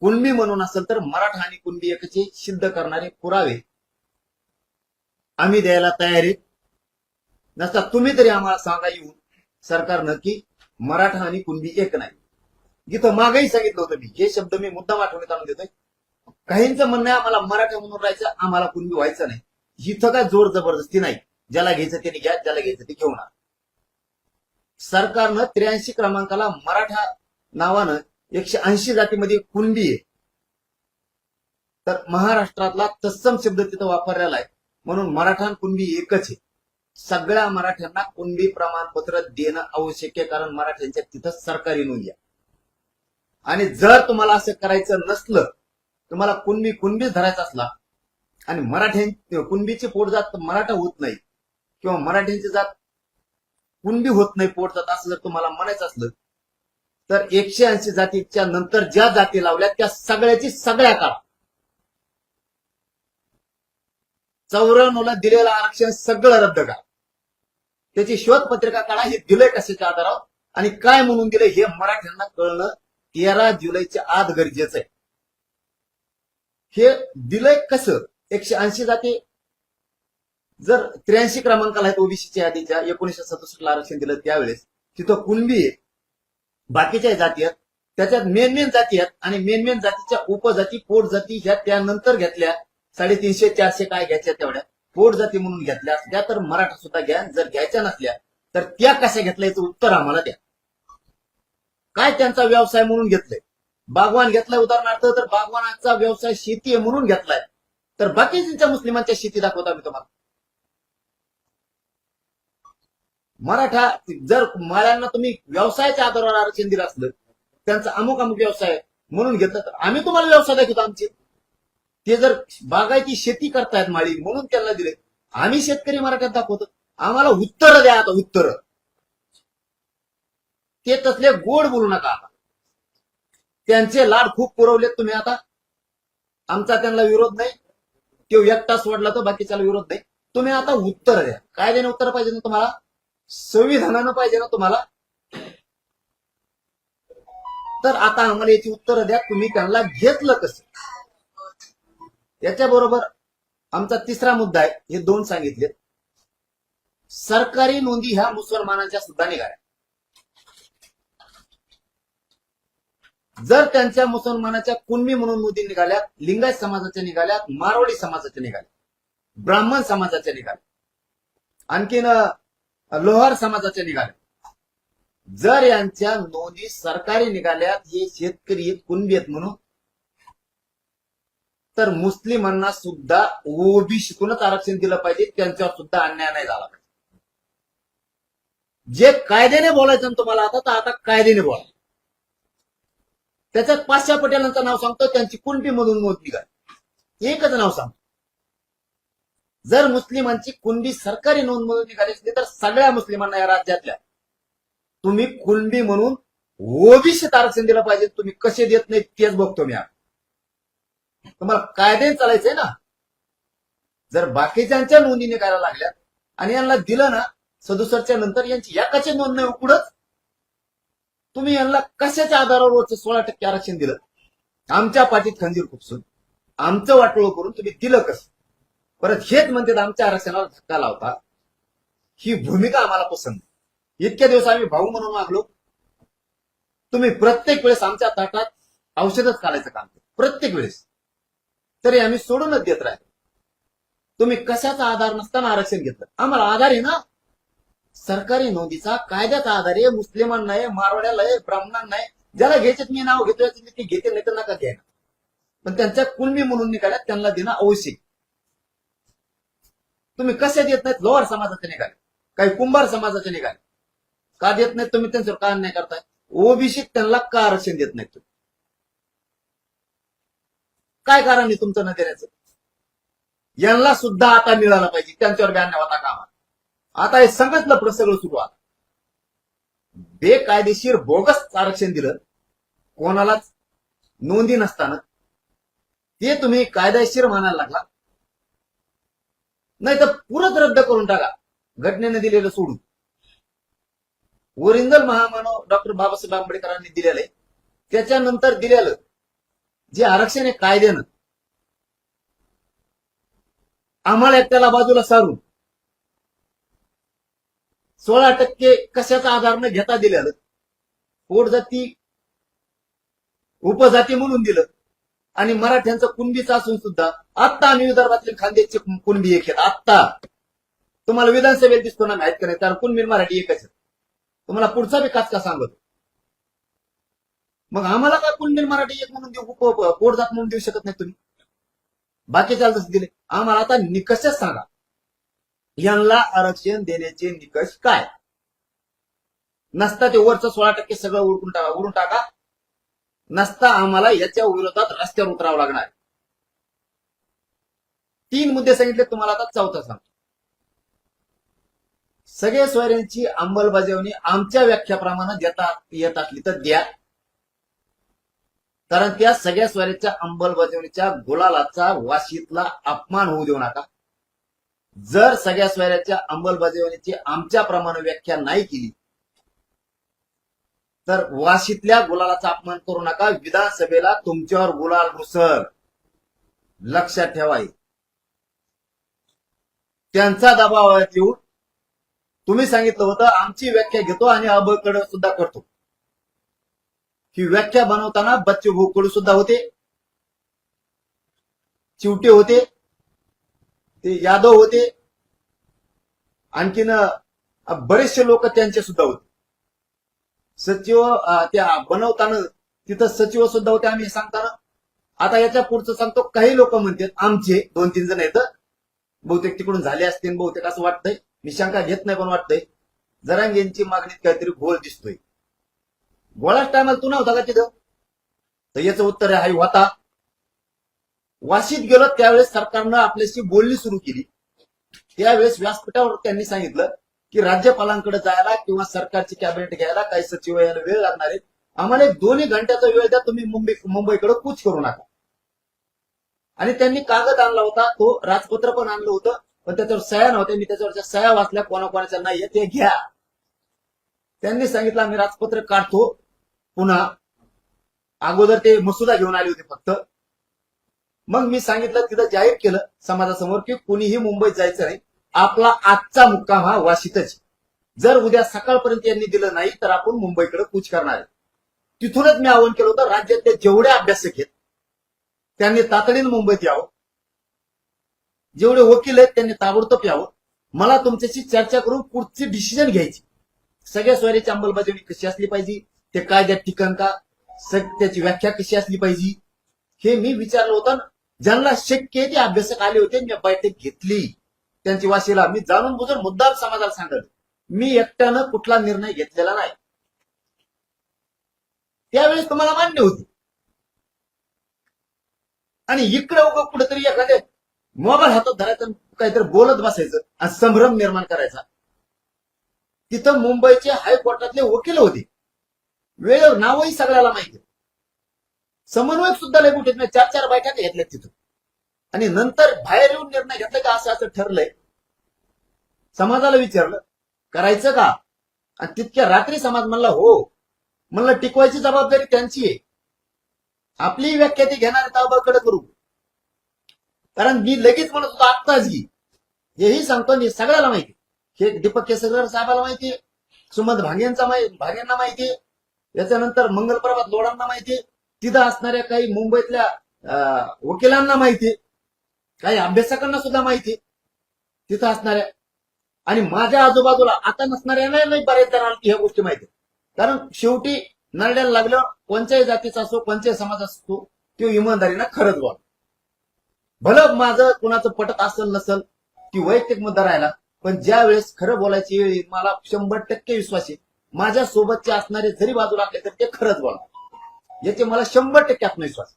कुणबी म्हणून असेल तर मराठा आणि कुणबी एकचे सिद्ध करणारे पुरावे. आम्ही द्यायला तयार. आहेत नसता तुम्ही तरी आम्हाला सांगा येऊन सरकारनं की मराठा आणि कुणबी एक नाही. जिथं मागही सांगितलं होतं मी. हे शब्द मी मुद्दाम आठवणीत आणून देतोय. काहींचं म्हणणं आहे आम्हाला मराठा म्हणून राहायचं आम्हाला कुणबी व्हायचं नाही. इथं काय जोर जबरदस्ती नाही. ज्याला घ्यायचं त्याने घ्या ज्याला घ्यायचं ते घेऊन सरकारनं त्र्याऐंशी क्रमांकाला मराठा नावानं एकशे ऐंशी जातीमध्ये कुणबी आहे. तर महाराष्ट्रातला तत्सम शब्द तिथं वापरलेला आहे. म्हणून मराठा कुणबी एकच आहे. सगळ्या मराठ्यांना कुणबी प्रमाणपत्र देणं आवश्यक आहे कारण मराठ्यांच्या तिथं सरकारी नोंदी आणि जर तुम्हाला असं करायचं नसलं तुम्हाला कुणबी कुणबीच धरायचा असला आणि मराठ्यां कुणबीची पोटजात मराठा होत नाही किंवा मराठ्यांची जात कुणबी होत नाही पोटजात असं जर तुम्हाला म्हणायचं असलं तर एकशे ऐंशी जातीच्या नंतर ज्या जाती लावल्या त्या सगळ्याची सगळ्या काढा. चौऱ्याण्णवला दिलेलं आरक्षण सगळं रद्द करा. त्याची शोध पत्रिका काढा हे दिलंय कशाच्या आधारावर? आणि काय म्हणून दिलंय हे मराठ्यांना कळणं तेरा जुलैच्या आत गरजेचं आहे. हे दिलंय कसं? एकशे ऐंशी जाती? जर त्र्याऐंशी क्रमांकाला आहेत ओबीसीच्या यादीच्या एकोणीशे सदुसष्टला आरक्षण दिलं त्यावेळेस तिथं कुणबी आहे? बाकीच्या जाती आहेत. त्याच्यात मेन मेन जाती आहेत आणि मेन मेन जातीच्या उपजाती पोट जाती ह्या त्यानंतर घेतल्या साडेतीनशे चारशे काय घ्यायच्या तेवढ्या. पोट जाती म्हणून घेतल्या त्या तर मराठा सुद्धा घ्या. जर घ्यायच्या नसल्या तर त्या कशा घेतल्या याचं उत्तर आम्हाला द्या. काय त्यांचा व्यवसाय म्हणून घेतलंय? बागवान घेतलाय उदाहरणार्थ तर बागवानाचा व्यवसाय शेती आहे म्हणून घेतलाय. तर बाकीच्या मुस्लिमांच्या शेती दाखवता मी तुम्हाला. मराठा जर माळ्यांना तुम्ही व्यवसायाच्या आधारावर आरक्षण दिलं असलं त्यांचा अमुक अमुक व्यवसाय म्हणून घेतलं तर आम्ही तुम्हाला व्यवसाय दाखवतो आमचे. ते जर बागायती शेती करतायत माळी म्हणून त्यांना दिले. आम्ही शेतकरी मराठ्यात दाखवतो. आम्हाला उत्तर द्या आता उत्तर. ते तसले गोड बोलू नका आता. त्यांचे लाड खूप पुरवलेत तुम्ही आता. आमचा त्यांना विरोध नाही. तो एकटा सोडला तर बाकीच्याला विरोध नाही. तुम्ही आता उत्तर द्या. काय देणं उत्तर पाहिजे ना तुम्हाला? संविधानानं पाहिजे ना तुम्हाला? तर आता आम्हाला याची उत्तर द्या. तुम्ही त्यांना घेतलं कसं? याच्याबरोबर आमचा तिसरा मुद्दा आहे. हे दोन सांगितले सरकारी नोंदी ह्या मुसलमानांच्या सुद्धा निघाल्या. जर त्यांच्या मुसलमानाच्या कुणबी म्हणून नोंदी निघाल्यात लिंगायत समाजाच्या निघाल्यात मारवाडी समाजाच्या निघाल्या ब्राह्मण समाजाच्या निघाल्या. आणखीन लोहार समाजाच्या निघाल्या. जर यांच्या नोंदी सरकारी निघाल्यात हे शेतकरी आहेत, कुणबी आहेत म्हणून तर मुस्लिमांना सुद्धा ओबीसीतूनच आरक्षण दिलं पाहिजे त्यांच्यावर सुद्धा अन्याय नाही झाला पाहिजे. जे कायद्याने बोलायचं तुम्हाला आता तर आता कायद्याने बोला. त्याच्यात पाचशा पटेलांचं नाव सांगतो त्यांची कुणबी मधून नोंद निघाली. एकच नाव सांगतो. जर मुस्लिमांची कुणबी सरकारी नोंद म्हणून निघाली असली तर सगळ्या मुस्लिमांना या राज्यातल्या. तुम्ही कुणबी म्हणून ओबीसी आरक्षण दिलं पाहिजे तुम्ही कसे देत नाही तेच बघतो मी तुम्हाला कायदे चालायचंय ना? जर बाकीच्यांच्या नोंदी निघायला लागल्या आणि यांना दिलं ना सदुसरच्या नंतर यांची एकाची नोंद नाही उकडच तुम्ही यांना कशाच्या आधारावर वरचं सोळा टक्के आरक्षण दिलं? आमच्या पाठीत खंजीर खुपसून. आमचं वाटोळ करून तुम्ही दिलं कसं? परत हेच म्हणतात आमच्या आरक्षणाला धक्का लावता. ही भूमिका आम्हाला पसंत इतक्या दिवस आम्ही भाऊ म्हणून मागलो तुम्ही प्रत्येक वेळेस आमच्या ताटात औषधच काढायचं काम केलं. प्रत्येक वेळेस. तरी आम्ही सोडूनच देत राहतो तुम्ही कशाचा आधार नसताना आरक्षण घेतलं. आम्हाला आधार आहे ना? सरकारी नोंदीचा कायद्याचा आधार आहे. मुस्लिमांना आहे मारवाड्याला आहे ब्राह्मणांना आहे ज्याला घ्यायचे मी नाव घेतोय ते घेते नाही तर नका घ्यायला. पण त्यांच्या कुणबी म्हणून निघाल्या त्यांना देणं आवश्यक तुम्ही कसे देत नाहीत? लोअर समाजाचे निघाले. काही कुंभार समाजाचे निघाले. का देत नाहीत तुम्ही? त्यांच्यावर का अन्याय करताय? ओबीसी त्यांना का आरक्षण देत नाहीत तुम्ही? काय कारण आहे तुमचं न देण्याचं? यांना सुद्धा आता मिळालं पाहिजे. त्यांच्यावर बी होता कामा. आता हे सगळ्यातलं प्रसंग सुरू आता बेकायदेशीर बोगस आरक्षण दिलं. कोणालाच नोंदी नसताना. ते तुम्ही कायदेशीर मानायला लागला. नाही तर पुरत रद्द करून टाका. घटनेने दिलेलं सोडून. ओरिजिनल महामानव डॉक्टर बाबासाहेब आंबेडकरांनी दिलेलं आहे. त्याच्यानंतर दिलेलं जे आरक्षण आहे कायद्यानं. आम्हाला एकट्याला बाजूला सारून. सोळा टक्के कशाचा आधार न घेता दिलेलं. पोट जाती उपजाती म्हणून दिलं. आणि मराठ्यांचं कुणबीचं असून सुद्धा आत्ता आम्ही विदर्भातले खांद्याचे कुणबी एक आहेत. आत्ता. तुम्हाला विधानसभेत दिसतो ना माहीत का नाही? कारण कुणबी मराठी एकच आहे. तुम्हाला पुढचा विकास का सांगतो? मग आम्हाला का कुणबी मराठी एक म्हणून देऊ पोट जात म्हणून देऊ शकत नाही तुम्ही? बाकी जसं दिले. आम्हाला आता निकषच सांगा. यांना आरक्षण देण्याचे निकष काय? नसता ते वरचं सोळा टक्के सगळं उडकून टाका उडून टाका. नसता आम्हाला याच्या विरोधात रस्त्यावर उतरावं लागणार. तीन मुद्दे सांगितले तुम्हाला आता चौथा सांगतो. सगळे सोयऱ्यांची अंमलबजावणी आमच्या व्याख्याप्रमाणे देता येत असली तर द्या. कारण त्या सगळ्या स्वाऱ्याच्या अंमलबजावणीच्या गुलालाचा वाशीतला अपमान होऊ देऊ नका. जर सगळ्या स्वाऱ्याच्या अंमलबजावणीची आमच्याप्रमाणे व्याख्या नाही केली तर वाशीतल्या गुलालाचा अपमान करू नका. विधानसभेला तुमच्यावर गुलाल घुसर लक्षात ठेवा त्यांचा दबाव येऊन तुम्ही सांगितलं होतं आमची व्याख्या घेतो आणि अबकड सुद्धा करतो. ही व्याख्या बनवताना बच्चे भोकडू सुद्धा होते. चिवटे होते. ते यादव होते. आणखीन बरेचसे लोक त्यांचे सुद्धा होते. सचिव त्या बनवताना तिथं सचिव सुद्धा होते आम्ही सांगताना. आता याच्या पुढचं सांगतो काही लोक म्हणतात आमचे दोन तीन जण येत बहुतेक तिकडून झाले असतील बहुतेक असं वाटतंय. मी शंका घेत नाही पण वाटतंय. जरांग यांची मागणीत काहीतरी घोळ दिसतोय. गोळाच टायमाला तू नव्हता का तिथं? तर याचं उत्तर आहे होता वाशीत गेलो त्यावेळेस सरकारनं आपल्याशी बोलणी सुरू केली. त्यावेळेस व्यासपीठावर त्यांनी सांगितलं की राज्यपालांकडे जायला किंवा सरकारची कॅबिनेट घ्यायला काही सचिव यायला वेळ लागणार आहे. आम्हाला एक दोन्ही घंट्याचा वेळ द्या तुम्ही मुंबई मुंबईकडे कूच करू नका. आणि त्यांनी कागद आणला होता तो राजपत्र पण आणलं होतं पण त्याच्यावर सह्या नव्हत्या मी त्याच्यावरच्या सह्या वाचल्या कोणाकोणाच्या नाहीये ते घ्या. त्यांनी सांगितलं आम्ही राजपत्र काढतो पुन्हा अगोदर ते मसुदा घेऊन आले होते फक्त. मग मी सांगितलं तिथं जाहीर केलं समाजासमोर की कुणीही मुंबईत जायचं नाही. आपला आजचा मुक्काम हा वाशीतच. जर उद्या सकाळपर्यंत यांनी दिलं नाही तर आपण मुंबईकडे कूच करणार आहे. तिथूनच मी आवाहन केलं होतं राज्यातले जेवढे अभ्यासक आहेत त्यांनी तातडीनं मुंबईत यावं. जेवढे वकील आहेत त्यांनी ताबडतोब यावं. मला तुमच्याशी चर्चा करून पुढची डिसिजन घ्यायची. सगळ्या स्वारीची अंमलबजावणी कशी असली पाहिजे? ते कायद्यात ठिकाण का? त्याची व्याख्या कशी असली पाहिजे? हे मी विचारलं होतं. ज्यांना शक्य ते अभ्यासक आले होते मी बैठक घेतली. त्यांची वाशीला मी जाणून बुजून मुद्दाम समाजाला सांगत मी एकट्यानं कुठला निर्णय घेतलेला नाही. त्यावेळेस तुम्हाला मान्य होती. आणि इकडे उग कुठेतरी एखाद्या मोबाईल हातात धरायचं काहीतरी बोलत बसायचं आणि संभ्रम निर्माण करायचा. तिथं मुंबईचे हायकोर्टातले वकील होते. वेळेवर नावही सगळ्याला माहिती. समन्वयक सुद्धा लय कुठे नाही चार चार बैठका घेतल्या तिथं. आणि नंतर बाहेर येऊन निर्णय घेतला का असं असं ठरलंय. समाजाला विचारलं करायचं का? आणि तितक्या रात्री समाज म्हणला हो. म्हणलं टिकवायची जबाबदारी त्यांची आहे. आपली व्याख्या ती घेणार ताबाकडे करू. कारण मी लगेच म्हणत होतो आत्ताच घे. हेही सांगतो मी सगळ्याला माहिती हे दीपक केसरकर साहेबाला माहिती सुमंत भांगेंचा माहिती भांगेंना माहिती याच्यानंतर मंगलप्रभात लोडांना माहिती तिथं असणाऱ्या काही मुंबईतल्या अं, वकिलांना माहिती काही अभ्यासकांना सुद्धा माहिती तिथं असणाऱ्या आणि माझ्या आजूबाजूला आता नसणाऱ्यांना नाही बऱ्याच जणांना ह्या गोष्टी माहिती कारण शेवटी नरड्याला लागल्यावर कोणत्याही जातीचा असो कोणत्याही समाज असतो तो इमानदारीनं खरंच बोल भलं माझं कुणाचं पटत असेल नसल की वैयक्तिक मुद्दा राहिला पण ज्या वेळेस खरं बोलायची वेळ मला शंभर टक्के विश्वास आहे. माझ्या सोबतचे असणारे जरी बाजूला असले तर ते खरंच बोला याचे मला शंभर टक्के आत्मविश्वास आहे.